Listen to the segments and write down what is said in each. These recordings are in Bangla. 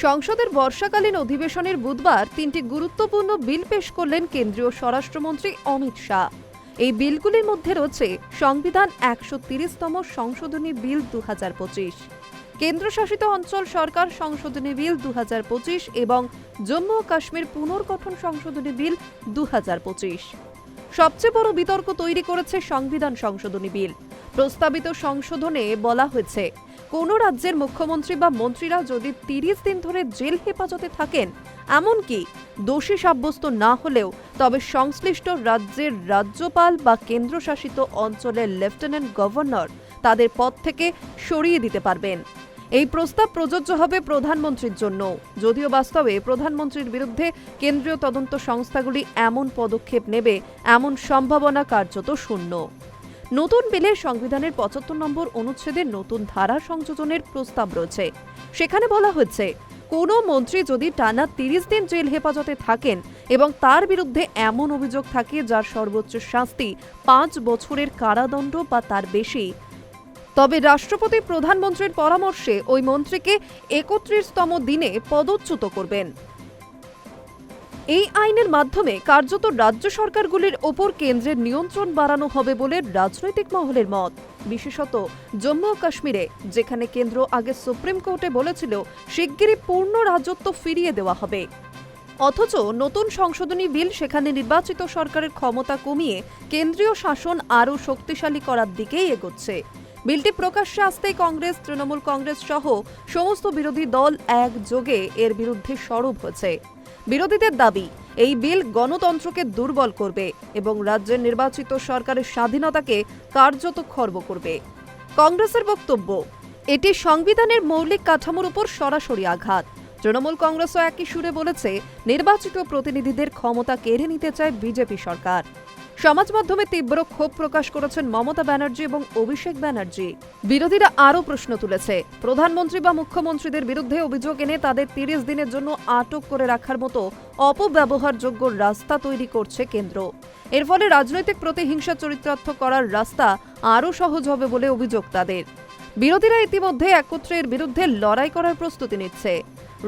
সংসদের বর্ষাকালীন অধিবেশনের বুধবার তিনটি গুরুত্বপূর্ণ বিল পেশ করলেন কেন্দ্রীয় স্বরাষ্ট্রমন্ত্রী অমিত শাহ। এই বিলগুলির মধ্যে রয়েছে সংবিধান একশো তিরিশতম সংশোধনী বিল দু হাজার পঁচিশ, কেন্দ্রশাসিত অঞ্চল সরকার সংশোধনী বিল দু হাজার পঁচিশ এবং জম্মু ও কাশ্মীর পুনর্গঠন সংশোধনী বিল দু হাজার পঁচিশ। সবচেয়ে বড় বিতর্ক তৈরি করেছে সংবিধান সংশোধনী বিল। প্রস্তাবিত সংশোধনে বলা হয়েছে কোন রাজ্যের মুখ্যমন্ত্রী বা মন্ত্রীরা যদি তিরিশ দিন ধরে জেল হেফাজতে থাকেন, এমনকি দোষী সাব্যস্ত না হলেও তবে সংশ্লিষ্ট রাজ্যের রাজ্যপাল বা কেন্দ্রশাসিত অঞ্চলের লেফটেন্যান্ট গভর্নর তাদের পদ থেকে সরিয়ে দিতে পারবেন। এই প্রস্তাব প্রযোজ্য হবে প্রধানমন্ত্রীর জন্য। যদিও বাস্তবে প্রধানমন্ত্রীর বিরুদ্ধে কেন্দ্রীয় তদন্ত সংস্থাগুলি এমন পদক্ষেপ নেবে, এমন সম্ভাবনা কার্যত শূন্য। নতুন বিলে সংবিধানের পঁচাত্তর নম্বর অনুচ্ছেদের নতুন ধারা সংযোজনের প্রস্তাব রয়েছে। সেখানে বলা হচ্ছে কোনো মন্ত্রী যদি টানা তিরিশ দিন জেল হেফাজতে থাকেন এবং তার বিরুদ্ধে এমন অভিযোগ থাকে যার সর্বোচ্চ শাস্তি পাঁচ বছরের কারাদণ্ড বা তার বেশি। তবে রাষ্ট্রপতি প্রধানমন্ত্রীর পরামর্শে ওই মন্ত্রীকে একত্রিশতম দিনে পদচ্যুত করবেন। এই আইনের মাধ্যমে কার্যত রাজ্য সরকারগুলির ওপর কেন্দ্রের নিয়ন্ত্রণ বাড়ানো হবে বলে রাজনৈতিক মহলের মত। বিশেষত জম্মু ও কাশ্মীরে, যেখানে কেন্দ্র আগে সুপ্রিম কোর্টে বলেছিল, শিগগিরই পূর্ণ রাজত্ব ফিরিয়ে দেওয়া হবে। অথচ নতুন সংশোধনী বিল সেখানে নির্বাচিত সরকারের ক্ষমতা কমিয়ে কেন্দ্রীয় শাসন আরও শক্তিশালী করার দিকেই এগোচ্ছে। বিলটি প্রকাশ্যে আসতেই কংগ্রেস, তৃণমূল কংগ্রেস সহ সমস্ত বিরোধী দল একযোগে এর বিরুদ্ধে সরব হয়েছে। বিরোধীদের দাবি, এই বিল গণতন্ত্রকে দুর্বল করবে এবং রাজ্যের নির্বাচিত সরকারের স্বাধীনতাকে কার্যত খর্ব করবে। কংগ্রেসের বক্তব্য, এটি সংবিধানের মৌলিক কাঠামোর উপর সরাসরি আঘাত। তৃণমূল কংগ্রেসও একই সুরে বলেছে, নির্বাচিত প্রতিনিধিদের ক্ষমতা কেড়ে নিতে চায় বিজেপি সরকার। সমাজ মাধ্যমে তীব্র ক্ষোভ প্রকাশ করেছেন মমতা ব্যানার্জি এবং অভিষেক ব্যানার্জি। বিরোধীরা আরও প্রশ্ন তুলেছে। প্রধানমন্ত্রী বা মুখ্যমন্ত্রীদের বিরুদ্ধে অভিযোগ এনে তাদের তিরিশ দিনের জন্য আটক করে রাখার মতো অপব্যবহারযোগ্য রাস্তা তৈরি করছে কেন্দ্র। এর ফলে রাজনৈতিক প্রতিহিংসা চরিত্রার্থ করার রাস্তা আরও সহজ হবে বলে অভিযোগ তাদের। বিরোধীরা ইতিমধ্যে একত্রে এর বিরুদ্ধে লড়াই করার প্রস্তুতি নিচ্ছে।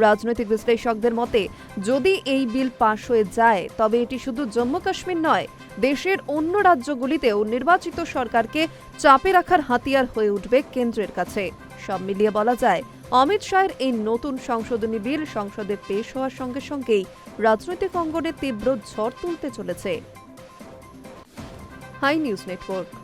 রাজনৈতিক বিশ্লেষকদের মতে, যদি এই বিল পাশ হয়ে যায়, তবে এটি শুধু জম্মু কাশ্মীর নয়, দেশের অন্য রাজ্যগুলিতেও নির্বাচিত সরকারকে চাপে রাখার হাতিয়ার হয়ে উঠবে কেন্দ্রের কাছে। সব মিলিয়ে বলা যায়, অমিত শাহের এই নতুন সংশোধনী বিল সংসদে পেশ হওয়ার সঙ্গে সঙ্গেই রাজনৈতিক অঙ্গনে তীব্র ঝড় তুলতে চলেছে। High news network.